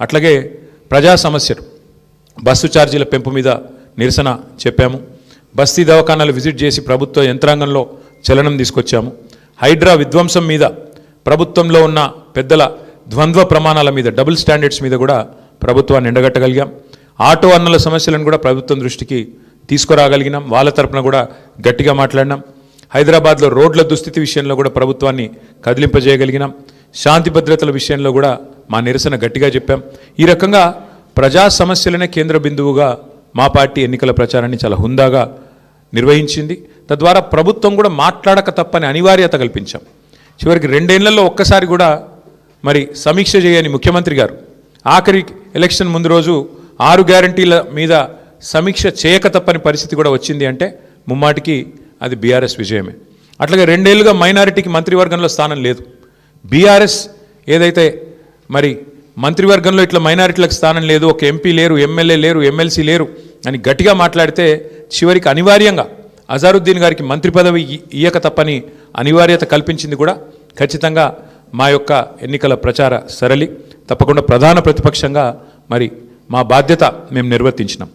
అట్లాగే ప్రజా సమస్యలు. బస్సు ఛార్జీల పెంపు మీద నిరసన చెప్పాము. బస్తీ దవాఖానాలు విజిట్ చేసి ప్రభుత్వ యంత్రాంగంలో చలనం తీసుకొచ్చాము. హైడ్రా విధ్వంసం మీద ప్రభుత్వంలో ఉన్న పెద్దల ద్వంద్వ ప్రమాణాల మీద డబుల్ స్టాండర్డ్స్ మీద కూడా ప్రభుత్వాన్ని ఎండగట్టగలిగాం. ఆటో అన్నల సమస్యలను కూడా ప్రభుత్వం దృష్టికి తీసుకురాగలిగినాం. వాళ్ళ తరపున కూడా గట్టిగా మాట్లాడినాం. హైదరాబాద్లో రోడ్ల దుస్థితి విషయంలో కూడా ప్రభుత్వాన్ని కదిలింపజేయగలిగినాం. శాంతి భద్రతల విషయంలో కూడా మా నిరసన గట్టిగా చెప్పాం. ఈ రకంగా ప్రజా సమస్యలనే కేంద్ర బిందువుగా మా పార్టీ ఎన్నికల ప్రచారాన్ని చాలా హుందాగా నిర్వహించింది. తద్వారా ప్రభుత్వం కూడా మాట్లాడక తప్పని అనివార్యత కల్పించాం. చివరికి రెండేళ్ళలో ఒక్కసారి కూడా మరి సమీక్ష చేయని ముఖ్యమంత్రి గారు ఆఖరి ఎలక్షన్ ముందు రోజు ఆరు గ్యారంటీల మీద సమీక్ష చేయక తప్పని పరిస్థితి కూడా వచ్చింది అంటే ముమ్మాటికి అది బీఆర్ఎస్ విజయమే. అట్లాగే రెండేళ్ళుగా మైనారిటీకి మంత్రివర్గంలో స్థానం లేదు. బీఆర్ఎస్ ఏదైతే మరి మంత్రివర్గంలో ఇట్లా మైనారిటీలకు స్థానం లేదు ఒక ఎంపీ లేరు ఎమ్మెల్యే లేరు ఎమ్మెల్సీ లేరు అని గట్టిగా మాట్లాడితే చివరికి అనివార్యంగా అజారుద్దీన్ గారికి మంత్రి పదవి ఇయ్యక తప్పని అనివార్యత కల్పించింది కూడా ఖచ్చితంగా మా యొక్క ఎన్నికల ప్రచార సరళి. తప్పకుండా ప్రధాన ప్రతిపక్షంగా మరి మా బాధ్యత మేము నిర్వర్తించినాం.